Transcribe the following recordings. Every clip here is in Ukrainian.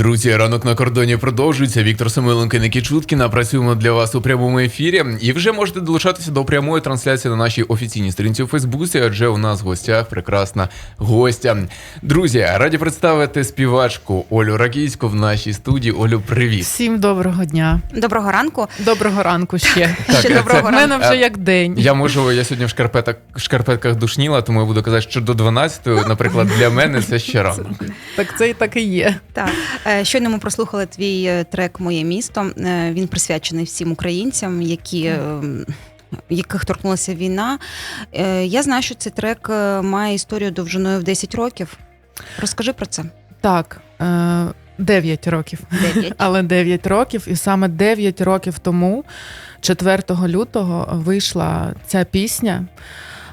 Друзі, ранок на кордоні продовжується. Віктор Самиленко і Никіт Чуткіна. Працюємо для вас у прямому ефірі. І вже можете долучатися до прямої трансляції на нашій офіційній сторінці у Фейсбуці, адже у нас в гостях прекрасна гостя. Друзі, раді представити співачку Олю Ракійську в нашій студії. Олю, привіт. Всім доброго дня. Доброго ранку. Доброго ранку ще. Ще доброго У мене вже як день. Я можу, я сьогодні в шкарпетах в шкарпетках душніла, тому я буду казати, що до 12, наприклад, для мене це ще рано. Так це і так і є. Так, щойно ми прослухали твій е, трек Моє місто. Е, Він присвячений всім українцям, які. е, Яких торкнулася війна. Е, Я знаю, що цей трек е, має історію довжиною в 10 років. Розкажи про це. Так, е, 9 років. 9. Але 9 років, і саме 9 років тому, 4 лютого, вийшла ця пісня.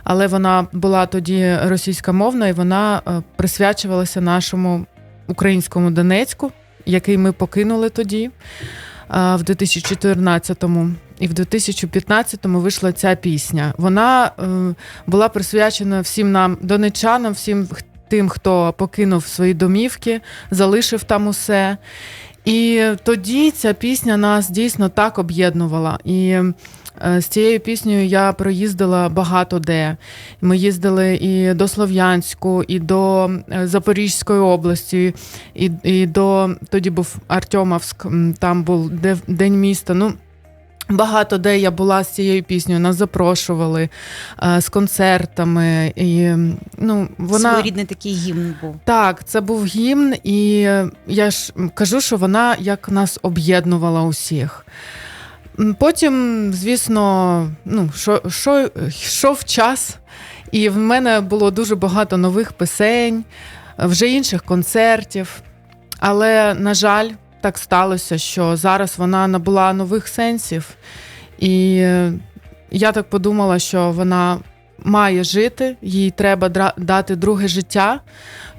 Але вона була тоді російськомовна, і вона е, присвячувалася нашому українському Донецьку, який ми покинули тоді, в 2014-му. І в 2015-му вийшла ця пісня. Вона е, була присвячена всім нам, донечанам, всім тим, хто покинув свої домівки, залишив там усе. І тоді ця пісня нас дійсно так об'єднувала. І з цією піснею я проїздила багато де. Ми їздили і до Слов'янську, і до е, Запорізької області, і, і до тоді був Артемовськ, там був де- День міста. Ну, Багато де я була з цією піснею, нас запрошували е, з концертами. І, ну, вона... Своєрідний такий гімн був. Так, це був гімн, і е, я ж кажу, що вона як нас об'єднувала усіх. Потім, звісно, ну, що, що, йшов час, і в мене було дуже багато нових пісень, вже інших концертів. Але, на жаль, так сталося, що зараз вона набула нових сенсів. І е, я так подумала, що вона має жити, їй треба дати друге життя.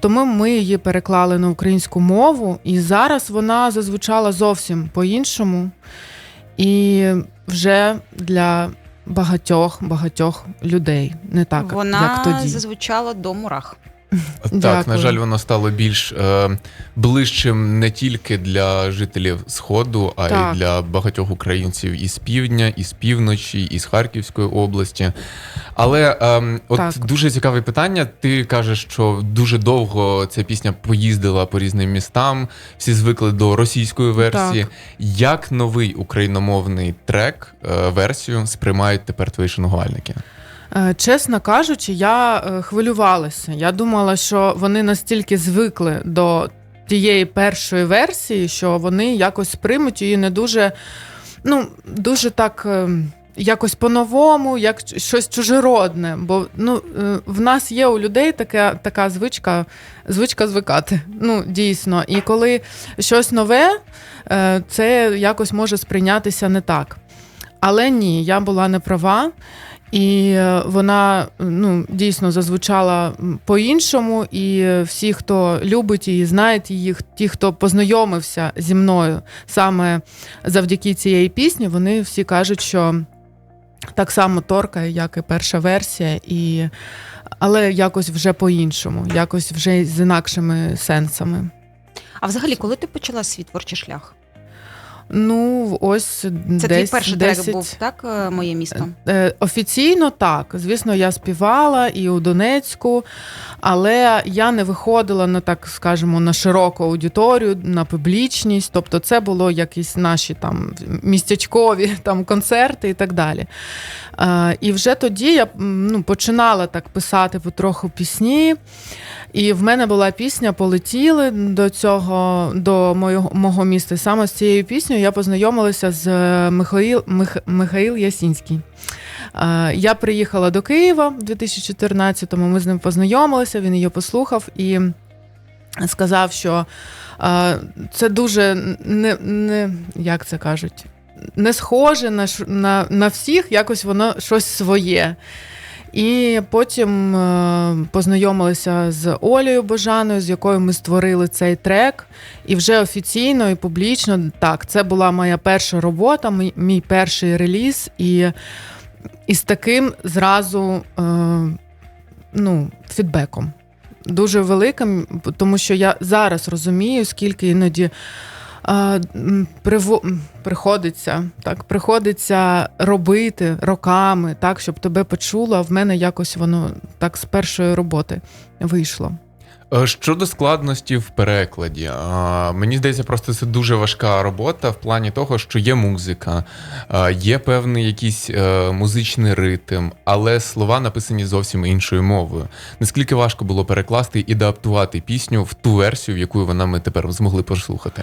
Тому ми її переклали на українську мову, і зараз вона зазвучала зовсім по-іншому. І вже для багатьох багатьох людей, не так Вона як тоді. зазвучала до мурах. Так, на жаль, воно стало більш е, ближчим не тільки для жителів Сходу, а Так. й для багатьох українців із півдня, із півночі, із Харківської області. Але ем, от Так. дуже цікаве питання. Ти кажеш, що дуже довго ця пісня поїздила по різним містам, всі звикли до російської версії. Так. Як новий україномовний трек, е, версію сприймають тепер твої шанувальники? Е, Чесно кажучи, я е, хвилювалася. Я думала, що вони настільки звикли до тієї першої версії, що вони якось сприймуть її не дуже, ну, дуже так. е, Якось по-новому, як щось чужеродне. Бо ну, в нас є у людей така, така звичка, звичка звикати. Ну, дійсно. І коли щось нове, це якось може сприйнятися не так. Але ні, я була не права. І е, вона ну, дійсно зазвучала по-іншому. І е, всі, хто любить її, знають її, ті, хто познайомився зі мною саме завдяки цієї пісні, вони всі кажуть, що так само торкає, як і перша версія, і... але якось вже по-іншому, якось вже з інакшими сенсами. А взагалі, коли ти почала свій творчий шлях? Ну, ось Це десь, твій перший трек був, так? е, Моє місто. Е, Офіційно так. Звісно, я співала і у Донецьку, але я не виходила на так, скажімо, на широку аудиторію, на публічність. Тобто, це було якісь наші там містячкові там концерти і так далі. Е, І вже тоді я ну, починала так писати потроху пісні. І в мене була пісня Полетіли до цього, до мого, мого міста. І саме з цією піснею я познайомилася з е, Михаїл, Мих, Михаїл Ясінський. Е, Я приїхала до Києва в 2014-му, ми з ним познайомилися, він її послухав і сказав, що це дуже не, не як це кажуть, не схоже на, на, на всіх, якось воно щось своє. І потім е, познайомилися з Олею Божаною, з якою ми створили цей трек. І вже офіційно і публічно так, це була моя перша робота, мій, мій перший реліз. І, і з таким зразу е, ну, фідбеком. дуже великим, тому що я зараз розумію, скільки іноді. Приво- приходиться так, приходиться робити роками, так, щоб тебе почуло. А в мене якось воно так з першої роботи вийшло. Е, Щодо складності в перекладі, мені здається, просто це дуже важка робота в плані того, що є музика, є певний якийсь е, музичний ритм, але слова написані зовсім іншою мовою. Наскільки важко було перекласти і адаптувати пісню в ту версію, в яку вона ми тепер змогли послухати?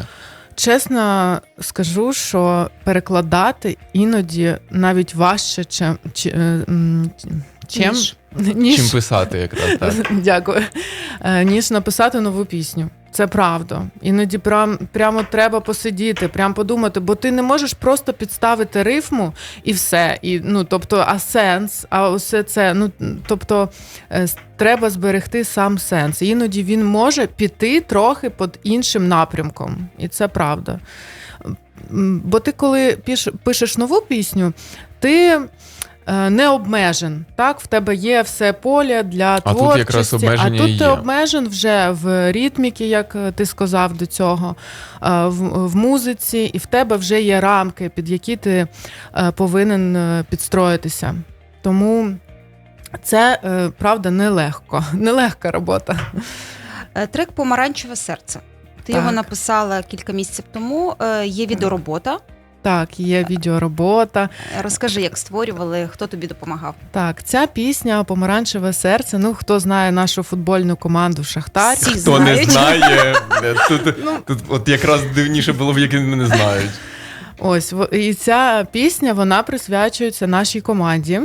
Чесно скажу, що перекладати іноді навіть важче, чим, чи, е, чим, Ніж. ніж Чим писати якраз так? Дякую. Е, Ніж написати нову пісню. Це правда. Іноді прям, прямо треба посидіти, прям подумати, бо ти не можеш просто підставити рифму і все. І, ну, тобто, а сенс, а усе це. Ну, тобто, е, треба зберегти сам сенс. Іноді він може піти трохи під іншим напрямком. І це правда. Бо ти, коли пишеш нову пісню, ти. Е, Не обмежен, так в тебе є все поле для А тут якраз обмеження а тут ти є. обмежен вже в ритміки, як е, ти сказав до цього, е, в, в музиці, і в тебе вже є рамки, під які ти повинен підстроїтися. Тому це правда нелегко, нелегка робота. Трек Помаранчеве серце. Ти Так. його написала кілька місяців тому. Є відеоробота. Так, є відеоробота. Розкажи, як створювали, хто тобі допомагав? Так, ця пісня Помаранчеве серце. Ну, хто знає нашу футбольну команду Шахтар. Всі Хто не знає, е, тут, Ну. тут от якраз дивніше було б, які не знають. Ось в- і ця пісня вона присвячується нашій команді.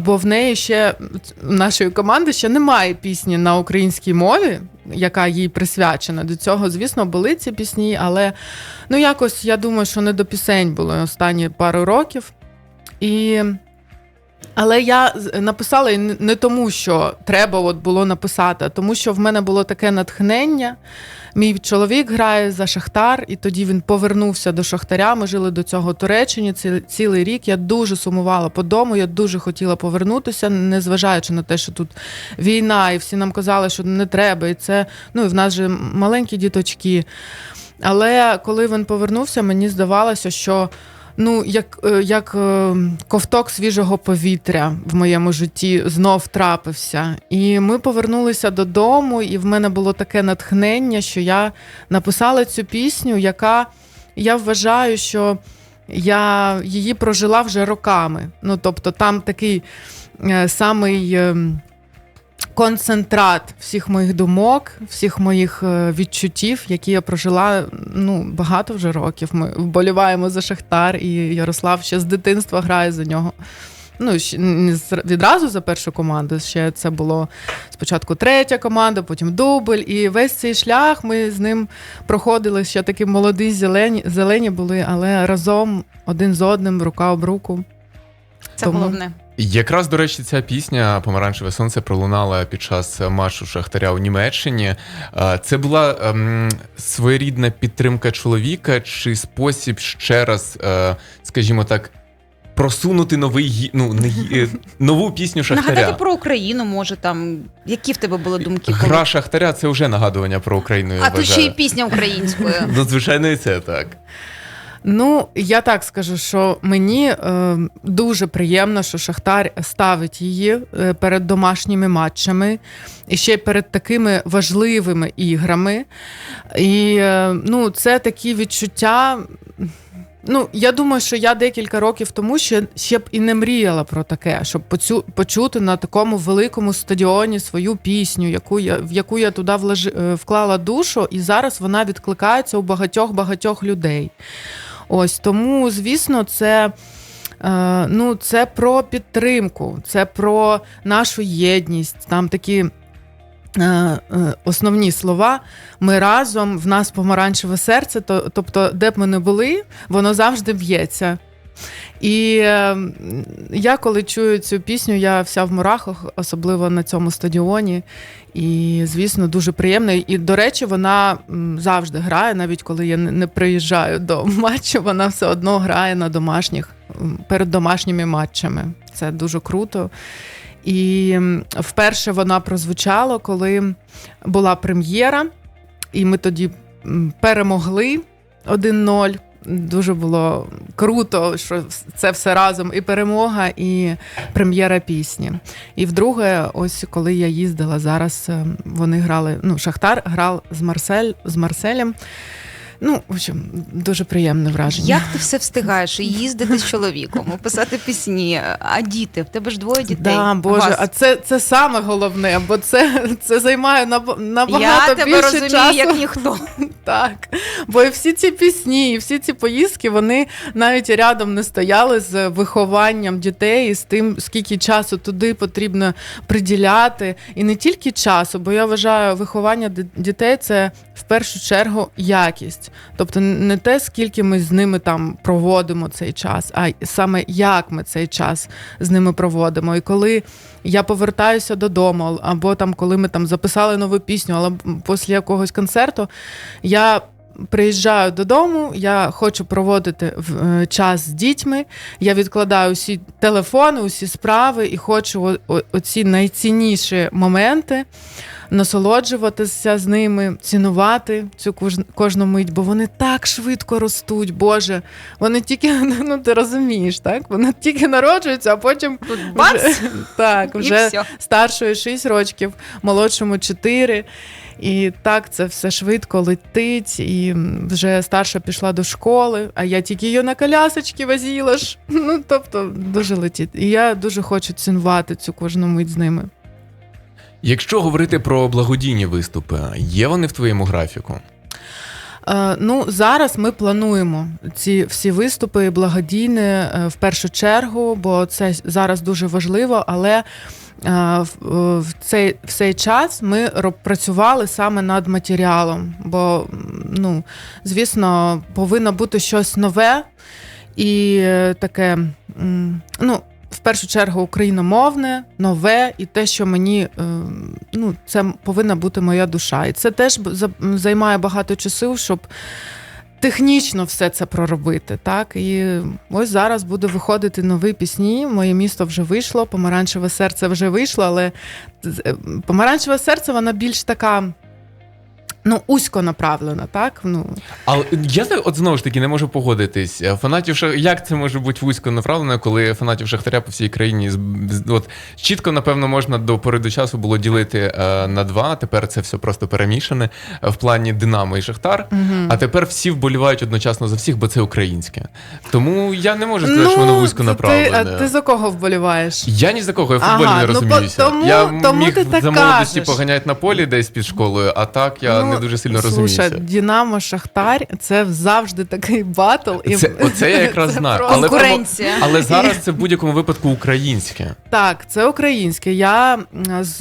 Бо в неї ще нашої команди ще немає пісні на українській мові, яка їй присвячена. До цього, звісно, були ці пісні, але ну якось я думаю, що не до пісень було останні пару років. І... Але я написала і не- тому, що треба от було написати, а тому що в мене було таке натхнення. Мій чоловік грає за Шахтар, і тоді він повернувся до Шахтаря. Ми жили до цього Туреччині ці- цілий рік. Я дуже сумувала по дому. Я дуже хотіла повернутися, незважаючи на те, що тут війна, і всі нам казали, що не треба. І це ну і в нас же маленькі діточки. Але коли він повернувся, мені здавалося, що ну як, е, як е, ковток свіжого повітря в моєму житті знов трапився. І ми повернулися додому, і в мене було таке натхнення, що я написала цю пісню, яка я вважаю, що я її прожила вже роками. Ну, тобто, там такий е, самий. Концентрат всіх моїх думок, всіх моїх е, відчуттів, які я прожила ну багато вже років. Ми вболіваємо за Шахтар, і Ярослав ще з дитинства грає за нього. Ну, не відразу за першу команду. Ще це було спочатку третя команда, потім дубль. І весь цей шлях ми з ним проходили ще такі молоді, зелені, зелені були, але разом один з одним, рука об руку. Це Тому- головне. Якраз, до речі, ця пісня Помаранчеве сонце пролунала під час матчу Шахтаря у Німеччині. Е, Це була ем, своєрідна підтримка чоловіка чи спосіб ще раз, е, скажімо так, просунути новий гі- ну, не гі- е, нову пісню Нагадати Шахтаря. про Україну, може там. Які в тебе були думки? коли- Гра Шахтаря це вже нагадування про Україну. Я А тут ще й вважаю. пісня українською. Ну, звичайно, і це так. Ну, я так скажу, що мені е, дуже приємно, що Шахтар ставить її е, перед домашніми матчами і ще перед такими важливими іграми. І е, ну, це такі відчуття. Ну, я думаю, що я декілька років тому ще, ще б і не мріяла про таке, щоб поцю, почути на такому великому стадіоні свою пісню, яку я, в яку я туди влажи, е, вклала душу, і зараз вона відкликається у багатьох-багатьох людей. Ось тому, звісно, це. е, Ну, це про підтримку, це про нашу єдність. Там такі е, е, основні слова. Ми разом, в нас помаранчеве серце. Тобто, де б ми не були, воно завжди б'ється. І е, я, коли чую цю пісню, я вся в мурахах, особливо на цьому стадіоні. І, звісно, дуже приємно. І, до речі, вона завжди грає, навіть коли я не приїжджаю до матчу, вона все одно грає на домашніх перед домашніми матчами. Це дуже круто. І вперше вона прозвучала, коли була прем'єра, і ми тоді перемогли 1-0. Дуже було круто, що це все разом і перемога, і прем'єра пісні. І вдруге, ось коли я їздила зараз, е, вони грали. Ну, Шахтар грав з Марсель з Марселем. Ну, в общем, дуже приємне враження. Як ти все встигаєш? І їздити з чоловіком, писати пісні, а діти? В тебе ж двоє дітей. Да, Боже, Вас. а це, це саме головне, бо це, це займає наб- набагато Я тебе більше розумію, часу. як ніхто. Так. Бо і всі ці пісні, і всі ці поїздки, вони навіть рядом не стояли з вихованням дітей і з тим, скільки часу туди потрібно приділяти. І не тільки часу, бо я вважаю, виховання дітей це в першу чергу якість. Тобто не те, скільки ми з ними там проводимо цей час, а саме як ми цей час з ними проводимо. І коли я повертаюся додому, або там, коли ми там записали нову пісню, але після якогось концерту, я. Приїжджаю додому, я хочу проводити е, час з дітьми. Я відкладаю усі телефони, усі справи і хочу оці найцінніші моменти насолоджуватися з ними, цінувати цю кожну мить, бо вони так швидко ростуть, Боже. Вони тільки, ну ти розумієш, так? Вони тільки народжуються, а потім Тут бац, вже, так, вже старшої 6 років, молодшому 4. І так це все швидко летить, і вже старша пішла до школи, а я тільки її на колясочки возила ж. Ну, тобто, дуже летить. І я дуже хочу цінувати цю кожну мить з ними. Якщо говорити про благодійні виступи, є вони в твоєму графіку? Е, Ну, зараз ми плануємо ці всі виступи благодійні е, в першу чергу, бо це зараз дуже важливо, але в, е, цей, в цей час ми працювали саме над матеріалом, бо, ну, звісно, повинно бути щось нове і е, таке, ну. В першу чергу україномовне, нове, і те, що мені е, ну, це повинна бути моя душа. І це теж займає багато часу, щоб технічно все це проробити. Так? І ось зараз буде виходити нові пісні. Моє місто вже вийшло, помаранчеве серце вже вийшло, але е, помаранчеве серце вона більш така. Ну, узько направлена, так? Ну, Але я от знову ж таки не можу погодитись. Фанатів Шах... як це може бути вузько направлено, коли фанатів Шахтаря по всій країні от чітко, напевно, можна до пори до часу було ділити е, на два. Тепер це все просто перемішане е, в плані Динамо і Шахтар. А тепер всі вболівають одночасно за всіх, бо це українське. Тому я не можу сказати, що воно вузько Ну, ти, а ти за кого вболіваєш? Я ні за кого, я футболі Ага, не ну, розуміюся. по- тому- я тому міг ти так за молодості кажеш. поганяти на полі десь під школою, а так я Ну, не дуже сильно Слушай, розуміюся. Динамо Шахтар це завжди такий батл. І Це, оце я якраз це знаю. Але, Конкуренція. але зараз це в будь-якому випадку українське. Так, це українське. Я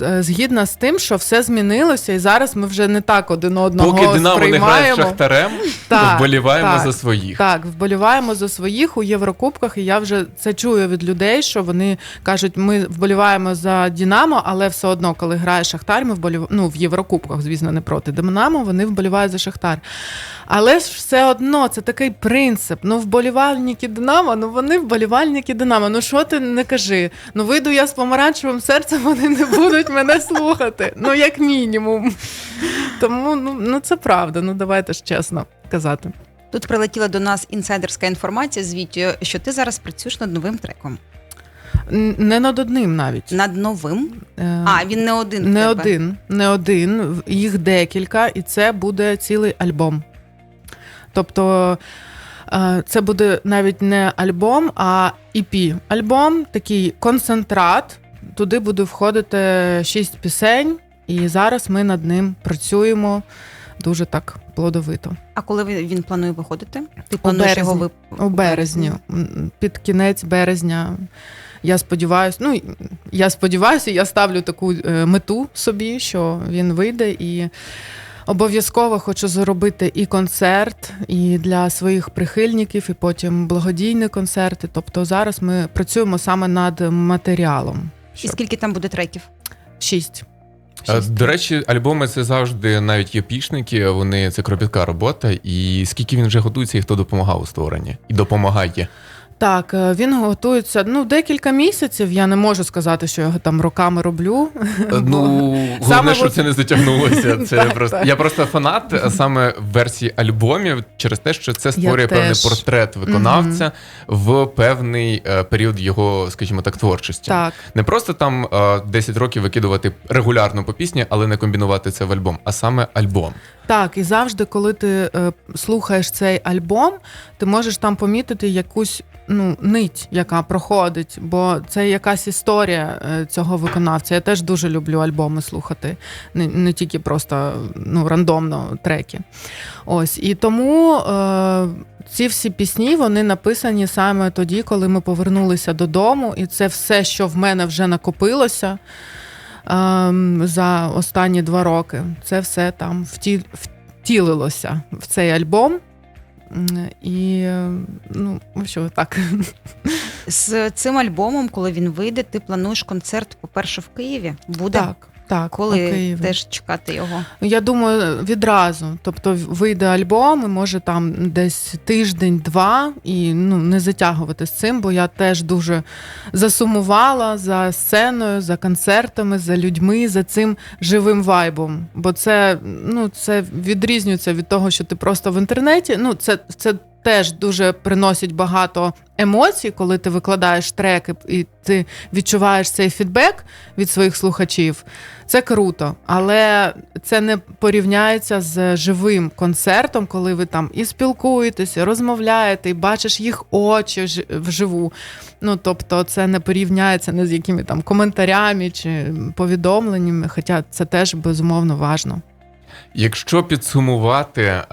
е, згідна з тим, що все змінилося, і зараз ми вже не так один одного Поки Динамо не грає з. Шахтарем, Так, вболіваємо так, за своїх. Так, вболіваємо за своїх у Єврокубках, і я вже це чую від людей, що вони кажуть, ми вболіваємо за Дінамо, але все одно, коли грає Шахтар, ми вболіваємо ну, в Єврокубках, звісно, не проти Динамо, вони вболівають за Шахтар. Але ж все одно це такий принцип. Ну, вболівальники Динамо, ну вони вболівальники Динамо. Ну що ти не кажи? Ну вийду я з помаранчевим серцем, вони не будуть мене слухати. Ну, як мінімум. Тому ну, ну це правда. Ну давайте ж чесно казати. Тут прилетіла до нас інсайдерська інформація з Вітєю, що ти зараз працюєш над новим треком. Не над одним навіть. Над новим. Е, А, він не один. в не тебе. один, не один, їх декілька, і це буде цілий альбом. Тобто е, це буде навіть не альбом, а EP. Альбом такий концентрат. Туди буде входити шість пісень, і зараз ми над ним працюємо дуже так плодовито. А коли він він планує виходити? Ти плануєш березні. його вип... У березні, під кінець березня. Я сподіваюся, ну я сподіваюся, я ставлю таку е, мету собі, що він вийде і. Обов'язково хочу зробити і концерт, і для своїх прихильників, і потім благодійні концерти. Тобто зараз ми працюємо саме над матеріалом. І скільки там буде треків? Шість. Е, Шість. До речі, альбоми це завжди навіть є пішники, вони це кропітка робота. І скільки він вже готується і хто допомагав у створенні? І допомагає. Так, е, він готується ну декілька місяців. Я не можу сказати, що я його там роками роблю. Ну, головне, Саме що це не затягнулося. Це Так, просто так. я просто фанат а саме версії альбомів через те, що це створює певний портрет виконавця в певний е, період його, скажімо так, творчості. Так, Не просто там е, 10 років викидувати регулярно по пісні, але не комбінувати це в альбом, а саме альбом. Так, і завжди, коли ти е, слухаєш цей альбом, ти можеш там помітити якусь ну, нить, яка проходить, бо це якась історія е, цього виконавця. Я теж дуже люблю альбоми слухати, не, не тільки просто ну, рандомно треки. Ось і тому. Е, ці всі пісні вони написані саме тоді, коли ми повернулися додому, і це все, що в мене вже накопилося за останні два роки. Це все там втілилося в цей альбом. І ну, що так. З цим альбомом, коли він вийде, ти плануєш концерт, по-перше, в Києві. Буде Так, так. коли Києві. теж чекати його. Я думаю, відразу. Тобто вийде альбом, і може там десь тиждень-два, і ну не затягувати з цим, бо я теж дуже засумувала за сценою, за концертами, за людьми, за цим живим вайбом. Бо це ну це відрізнюється від того, що ти просто в інтернеті. Ну, це, це теж дуже приносить багато емоцій, коли ти викладаєш треки і ти відчуваєш цей фідбек від своїх слухачів. Це круто, але це не порівняється з живим концертом, коли ви там і спілкуєтеся, і розмовляєте, і бачиш їх очі вж- вживу. Ну тобто, це не порівняється не з якими там коментарями чи повідомленнями, хоча це теж безумовно важно. Якщо підсумувати е,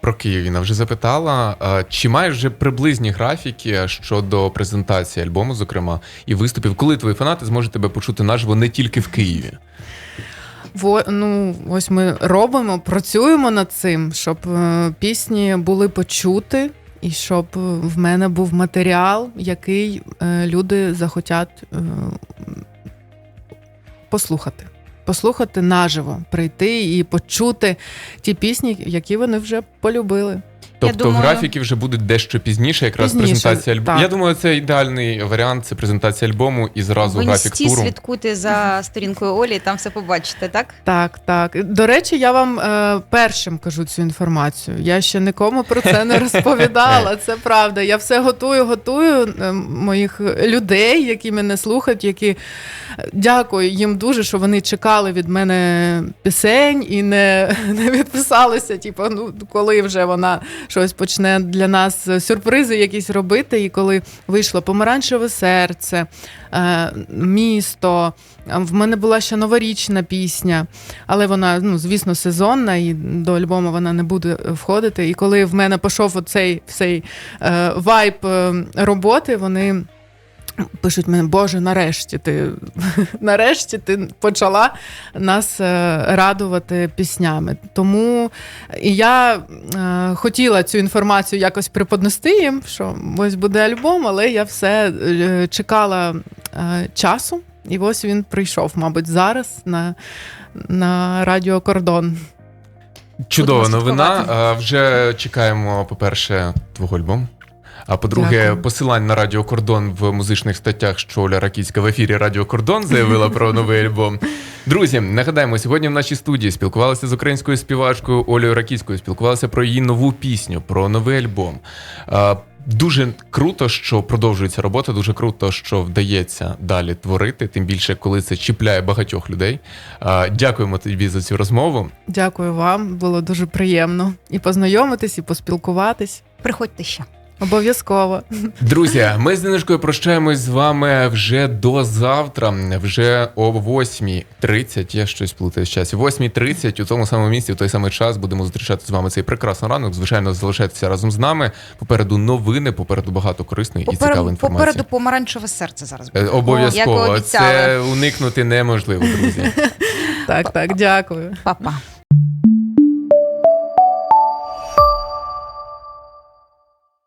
про Київіна, вже запитала, е, чи маєш вже приблизні графіки щодо презентації альбому, зокрема, і виступів, коли твої фанати зможуть тебе почути наживо не тільки в Києві? Во, ну, ось ми робимо, працюємо над цим, щоб е, пісні були почути, і щоб в мене був матеріал, який люди захотять послухати. Послухати наживо, прийти і почути ті пісні, які вони вже полюбили. Тобто думаю- графіки вже будуть дещо пізніше, якраз Пізніше, презентація альбому. Я думаю, це ідеальний варіант. Це презентація альбому і зразу В графік туру. слідкуйте за сторінкою Олі, там все побачите, так? Так, так. До речі, я вам е, першим кажу цю інформацію. Я ще нікому про це не розповідала. Це правда. Я все готую, готую е, моїх людей, які мене слухають, які дякую їм дуже, що вони чекали від мене пісень і не, не відписалися. Типу, ну коли вже вона щось почне для нас е, сюрпризи якісь робити. І коли вийшло помаранчеве серце, е, місто. В мене була ще новорічна пісня, але вона, ну, звісно, сезонна, і до альбому вона не буде входити. І коли в мене пішов оцей цей е, вайб е, роботи, вони. Пишуть мене, Боже, нарешті ти нарешті ти почала нас е, радувати піснями. Тому я е, хотіла цю інформацію якось преподнести їм, що ось буде альбом, але я все е, чекала часу. І ось він прийшов, мабуть, зараз на, на Радіо Кордон. Чудова новина. Вже чекаємо, по-перше, твого альбому. А по-друге, Дякую. посилань на Радіо Кордон в музичних статтях, що Оля Ракіцька в ефірі Радіо Кордон заявила про новий альбом. Друзі, нагадаємо, сьогодні в нашій студії спілкувалися з українською співачкою Олею Ракіцькою, спілкувалися про її нову пісню, про новий альбом. Дуже круто, що продовжується робота. Дуже круто, що вдається далі творити, тим більше, коли це чіпляє багатьох людей. Дякуємо тобі за цю розмову. Дякую вам, було дуже приємно і познайомитись, і поспілкуватись. Приходьте ще. Обов'язково. Друзі, ми з Нинишкою прощаємось з вами вже до завтра, вже о 8.30, Я щось плутаю з часу. 8.30 у тому самому місці, в той самий час будемо зустрічати з вами цей прекрасний ранок. Звичайно, залишайтеся разом з нами. Попереду новини, попереду багато корисної і цікавої Попереду, інформації. попереду помаранчеве серце зараз. Е, буде. Обов'язково Як це уникнути неможливо, друзі. Так, так, дякую. Па-па.